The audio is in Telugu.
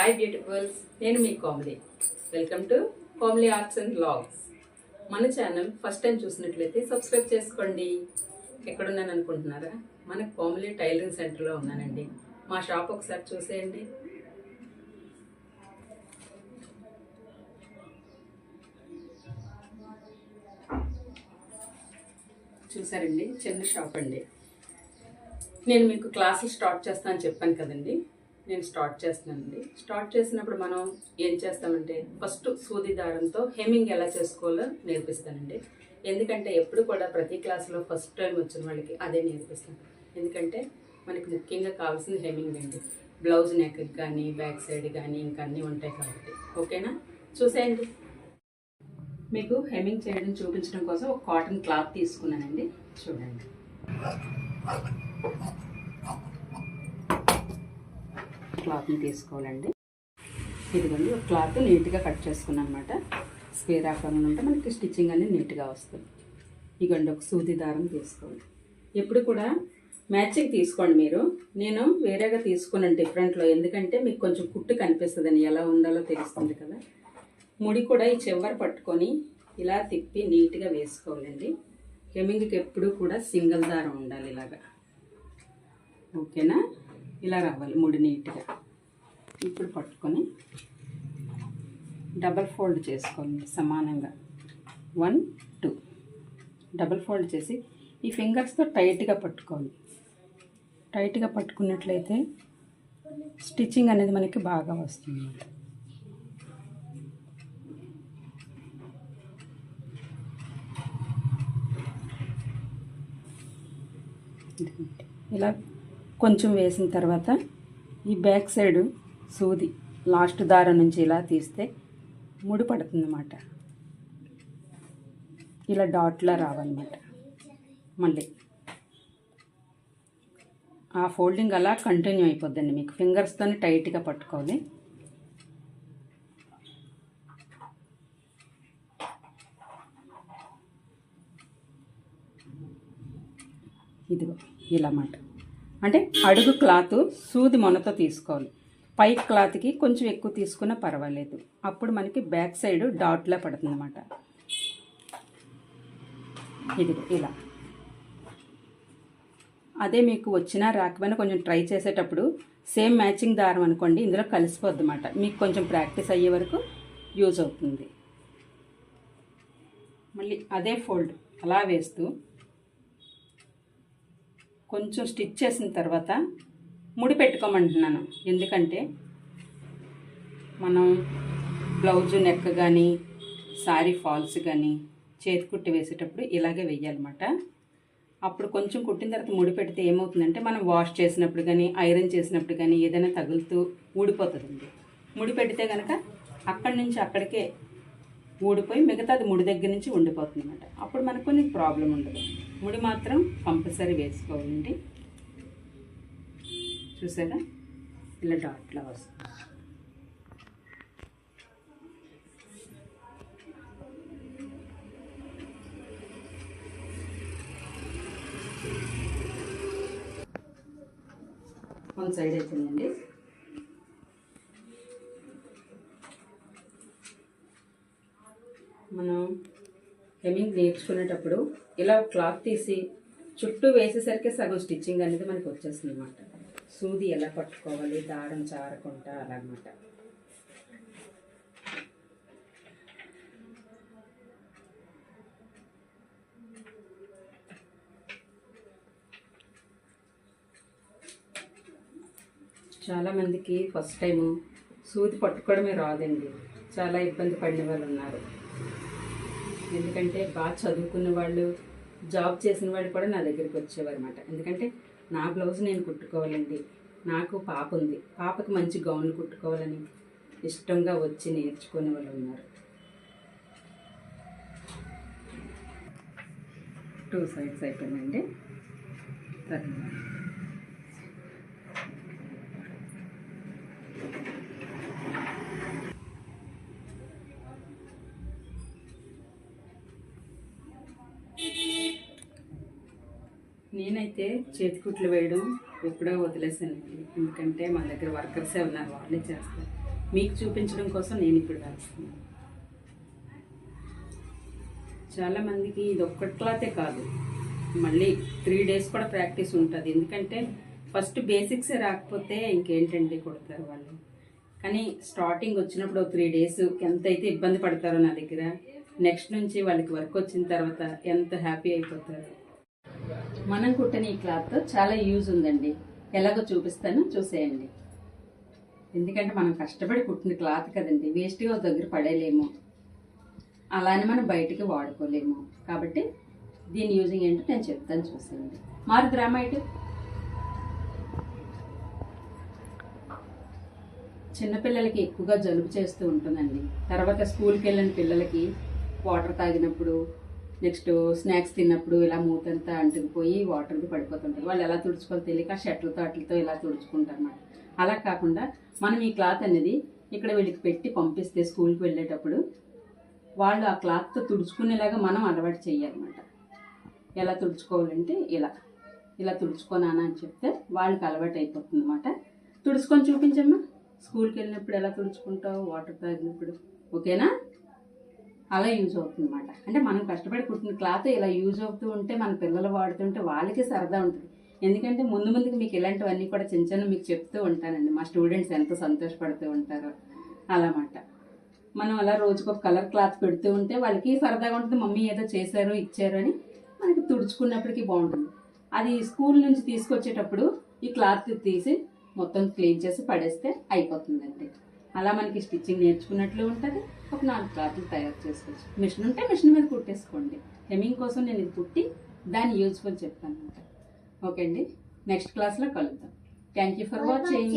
హాయ్ బ్యూటిఫుల్స్ నేను మీ Komali. Welcome to Komali arts and blogs మన ఛానల్ ఫస్ట్ టైం చూసినట్లయితే సబ్స్క్రైబ్ చేసుకోండి. ఎక్కడున్నాను అనుకుంటున్నారా? మన కోమలి టైలరింగ్ సెంటర్లో ఉన్నానండి. మా షాప్ ఒకసారి చూసేయండి. చూసారండి? చిన్న షాప్ అండి. నేను మీకు క్లాసులు స్టార్ట్ చేస్తానని చెప్పాను కదండి. నేను స్టార్ట్ చేస్తున్నానండి. స్టార్ట్ చేసినప్పుడు మనం ఏం చేస్తామంటే ఫస్ట్ సూది దారంతో హెమ్మింగ్ ఎలా చేసుకోవాలో నేర్పిస్తానండి. ఎందుకంటే ఎప్పుడు కూడా ప్రతి క్లాసులో ఫస్ట్ టైం వచ్చిన వాళ్ళకి అదే నేర్పిస్తాను ఎందుకంటే మనకి ముఖ్యంగా కావాల్సింది హెమ్మింగ్ అండి. బ్లౌజ్ నెక్ కానీ బ్యాక్ సైడ్ కానీ ఇంకా అన్నీ ఉంటాయి కాబట్టి. ఓకేనా? చూసేయండి. మీకు హెమ్మింగ్ చేయడం చూపించడం కోసం ఒక కాటన్ క్లాత్ తీసుకున్నానండి. చూడండి. క్లాత్ని తీసుకోవాలండి. ఇదిగోండి ఒక క్లాత్ నీట్గా కట్ చేసుకున్నాను అనమాట స్క్వేర్ ఆకారంలో ఉంటే మనకి స్టిచ్చింగ్ అనేది నీట్గా వస్తుంది. ఇదిగోండి ఒక సూది దారం తీసుకోండి. ఎప్పుడు కూడా మ్యాచింగ్ తీసుకోండి మీరు. నేను వేరేగా తీసుకున్నాను డిఫరెంట్లో. ఎందుకంటే మీకు కొంచెం కుట్టు కనిపిస్తుందని ఎలా ఉండాలో తెలుస్తుంది కదా. ముడి కూడా ఈ చివరి పట్టుకొని ఇలా తిప్పి నీట్గా వేసుకోవాలండి. హెమ్మింగ్కి ఎప్పుడు కూడా సింగిల్ దారం ఉండాలి ఇలాగా. ఓకేనా? ఇలా రావాలి ముడి నీట్గా. ఇప్పుడు పట్టుకొని డబల్ ఫోల్డ్ చేసుకోండి సమానంగా. One two. డబల్ ఫోల్డ్ చేసి ఈ ఫింగర్స్తో టైట్గా పట్టుకోండి. టైట్గా పట్టుకున్నట్లయితే స్టిచ్చింగ్ అనేది మనకి బాగా వస్తుంది. ఇలా కొంచెం వేసిన తర్వాత ఈ బ్యాక్ సైడ్ సూది లాస్ట్ దారం నుంచి ఇలా తీస్తే ముడి పడుతుందన్నమాట. ఇలా డాట్లా రావాలన్నమాట. మళ్ళీ ఆ ఫోల్డింగ్ అలా కంటిన్యూ అయిపోద్దండి. మీకు ఫింగర్స్తోనే టైట్గా పట్టుకోవాలి. ఇదిగో ఇలా మాట అంటే అడుగు క్లాత్ సూది మొనతో తీసుకోవాలి. పై క్లాత్కి కొంచెం ఎక్కువ తీసుకున్నా పర్వాలేదు. అప్పుడు మనకి బ్యాక్ సైడ్ డాట్లా పడుతుంది అనమాట ఇది ఇలా. అదే మీకు వచ్చినా రాకపోయినా కొంచెం ట్రై చేసేటప్పుడు సేమ్ మ్యాచింగ్ దారం అనుకోండి ఇందులో కలిసిపోద్ది అనమాట మీకు కొంచెం ప్రాక్టీస్ అయ్యే వరకు యూజ్ అవుతుంది. మళ్ళీ అదే ఫోల్డ్ అలా వేస్తూ కొంచెం స్టిచ్ చేసిన తర్వాత ముడి పెట్టుకోమంటున్నాను. ఎందుకంటే మనం బ్లౌజ్ నెక్ కానీ సారీ ఫాల్స్ కానీ చేతి కుట్టి వేసేటప్పుడు ఇలాగే వేయాలన్నమాట అప్పుడు కొంచెం కుట్టిన తర్వాత ముడి పెడితే ఏమవుతుందంటే మనం వాష్ చేసినప్పుడు కానీ ఐరన్ చేసినప్పుడు కానీ ఏదైనా తగులుతూ ఊడిపోతుందండి. ముడి పెడితే కనుక అక్కడి నుంచి అక్కడికే ఊడిపోయి మిగతాది ముడి దగ్గర నుంచి ఉండిపోతుంది అనమాట అప్పుడు మనకు కొన్ని ప్రాబ్లం ఉండదు. ముడి మాత్రం కంపల్సరీ వేసుకోవాలండి. చూసారా? ఇలా డాట్లా వస్తుంది. వన్ సైడ్ అవుతుందండి మనం హెమ్మింగ్ నేర్చుకునేటప్పుడు ఇలా క్లాత్ తీసి చుట్టూ వేసేసరికి సగం స్టిచ్చింగ్ అనేది మనకి వచ్చేస్తుంది అనమాట సూది ఎలా పట్టుకోవాలి దారం చారకుండా అలా అనమాట చాలామందికి ఫస్ట్ టైము సూది పట్టుకోవడమే రాదండి. చాలా ఇబ్బంది పడిన వాళ్ళు ఉన్నారు. ఎందుకంటే బాగా చదువుకున్న వాళ్ళు జాబ్ చేసిన వాళ్ళు కూడా నా దగ్గరికి వచ్చేవారు అనమాట ఎందుకంటే నా బ్లౌజ్ నేను కుట్టుకోవాలండి. నాకు పాప ఉంది. పాపకి మంచి గౌన్లు కుట్టుకోవాలని ఇష్టంగా వచ్చి నేర్చుకునే వాళ్ళు ఉన్నారు. టూ సైడ్స్ అయిపోయిందండి. తర్వాత నేనైతే చేతికుట్లు వేయడం ఎప్పుడో వదిలేసాను ఎందుకంటే మా దగ్గర వర్కర్సే ఉన్నారు వాళ్ళే చేస్తారు. మీకు చూపించడం కోసం నేను ఇప్పుడు వేస్తున్నాను చాలా మందికి ఇది ఒక్కట్లాతే కాదు. మళ్ళీ త్రీ డేస్ కూడా ప్రాక్టీస్ ఉంటుంది. ఎందుకంటే ఫస్ట్ బేసిక్స్ రాకపోతే ఇంకేంటండి కొడతారు వాళ్ళు? కానీ స్టార్టింగ్ వచ్చినప్పుడు త్రీ డేస్ ఎంత అయితే ఇబ్బంది పడతారో నా దగ్గర నెక్స్ట్ నుంచి వాళ్ళకి వర్క్ వచ్చిన తర్వాత ఎంత హ్యాపీ అయిపోతారు. మనం కుట్టిన ఈ క్లాత్ చాలా యూజ్ ఉందండి. ఎలాగో చూపిస్తాను చూసేయండి. ఎందుకంటే మనం కష్టపడి కుట్టిన క్లాత్ కదండి వేస్ట్గా దగ్గర పడేయలేము. అలానే మనం బయటికి వాడుకోలేము. కాబట్టి దీని యూజింగ్ ఏంటో నేను చెప్తాను చూసేయండి. మారు గ్రామైట్ చిన్నపిల్లలకి ఎక్కువగా జలుబు చేస్తూ ఉంటుందండి. తర్వాత స్కూల్కి వెళ్ళిన పిల్లలకి వాటర్ తాగినప్పుడు నెక్స్ట్ స్నాక్స్ తిన్నప్పుడు ఇలా మూతంతా అంటుకుపోయి వాటర్కి పడిపోతుంటారు వాళ్ళు ఎలా తుడుచుకోవాలో తెలియక షర్ట్లతో అట్లతో ఇలా తుడుచుకుంటారు అన్నమాట అలా కాకుండా మనం ఈ క్లాత్ అనేది ఇక్కడ వీళ్ళకి పెట్టి పంపిస్తే స్కూల్కి వెళ్ళేటప్పుడు వాళ్ళు ఆ క్లాత్తో తుడుచుకునేలాగా మనం అలవాటు చేయాలన్నమాట ఎలా తుడుచుకోవాలంటే ఇలా ఇలా తుడుచుకోనానా అని చెప్తే వాళ్ళకి అలవాటు అయిపోతుంది అనమాట తుడుచుకొని చూపించమ్మా. స్కూల్కి వెళ్ళినప్పుడు ఎలా తుడుచుకుంటావు? వాటర్ తాగినప్పుడు. ఓకేనా? అలా యూజ్ అవుతుంది అనమాట అంటే మనం కష్టపడి కుట్టిన క్లాత్ ఇలా యూజ్ అవుతూ ఉంటే మన పిల్లలు వాడుతుంటే వాళ్ళకి సరదా ఉంటుంది. ఎందుకంటే ముందు ముందుకు మీకు ఇలాంటివన్నీ కూడా చిన్న చిన్న మీకు చెప్తూ ఉంటానండి. మా స్టూడెంట్స్ ఎంత సంతోషపడుతూ ఉంటారో అలామాట. మనం అలా రోజుకు ఒక కలర్ క్లాత్ పెడుతూ ఉంటే వాళ్ళకి సరదాగా ఉంటుంది. మమ్మీ ఏదో చేశారు ఇచ్చారు అని మనకి తుడుచుకున్నప్పటికీ బాగుంటుంది. అది స్కూల్ నుంచి తీసుకొచ్చేటప్పుడు ఈ క్లాత్ తీసి మొత్తం క్లీన్ చేసి పడేస్తే అయిపోతుందండి. అలా మనకి స్టిచ్చింగ్ నేర్చుకున్నట్లు ఉంటుంది. ఒక నాలుగు క్లాత్లు తయారు చేసుకోవచ్చు. మిషన్ ఉంటే మిషన్ మీద కుట్టేసుకోండి. హెమ్మింగ్ కోసం నేను ఇది కుట్టి దాన్ని యూజ్ఫుల్ చెప్తాను. అనమాట ఓకే అండి. నెక్స్ట్ క్లాస్లో కలుద్దాం. Thank you for watching